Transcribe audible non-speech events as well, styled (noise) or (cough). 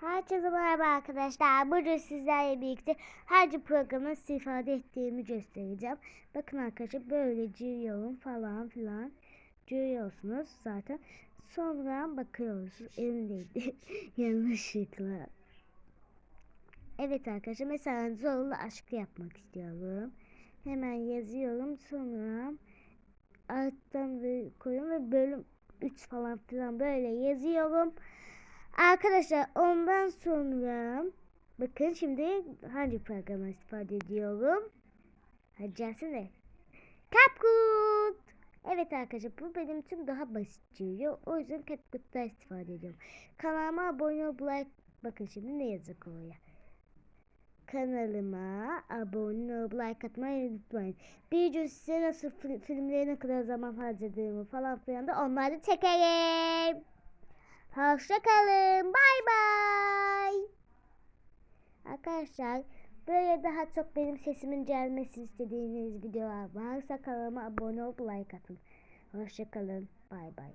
Herkese merhaba arkadaşlar. Bugün sizlerle birlikte harcı programı nasıl ifade ettiğimi göstereceğim. Bakın arkadaşlar böyle ciriyorum falan filan. Ciriyorsunuz zaten. Sonra bakıyoruz. Elimdeydi. (laughs) Yanlışlıkla. Evet arkadaşlar mesela zorlu aşkı yapmak istiyorum. Hemen yazıyorum. Sonra alttan koyuyorum ve bölüm 3 falan filan böyle yazıyorum. Arkadaşlar ondan sonra bakın şimdi hangi programı istifade ediyorum? Hadi gelsene. CapCut. Evet arkadaşlar bu benim için daha basit geliyor. O yüzden CapCut'ta istifade ediyorum. Kanalıma abone olup like bakın şimdi ne yazık oraya. Kanalıma abone olup like atmayı unutmayın. Bir gün size nasıl fil- filmlere ne kadar zaman harcadığımı falan filan da onları çekerim. Hoşça kalın. Bay bay. Arkadaşlar böyle daha çok benim sesimin gelmesi istediğiniz videolar varsa kanalıma abone olup like atın. Hoşça kalın. Bay bay.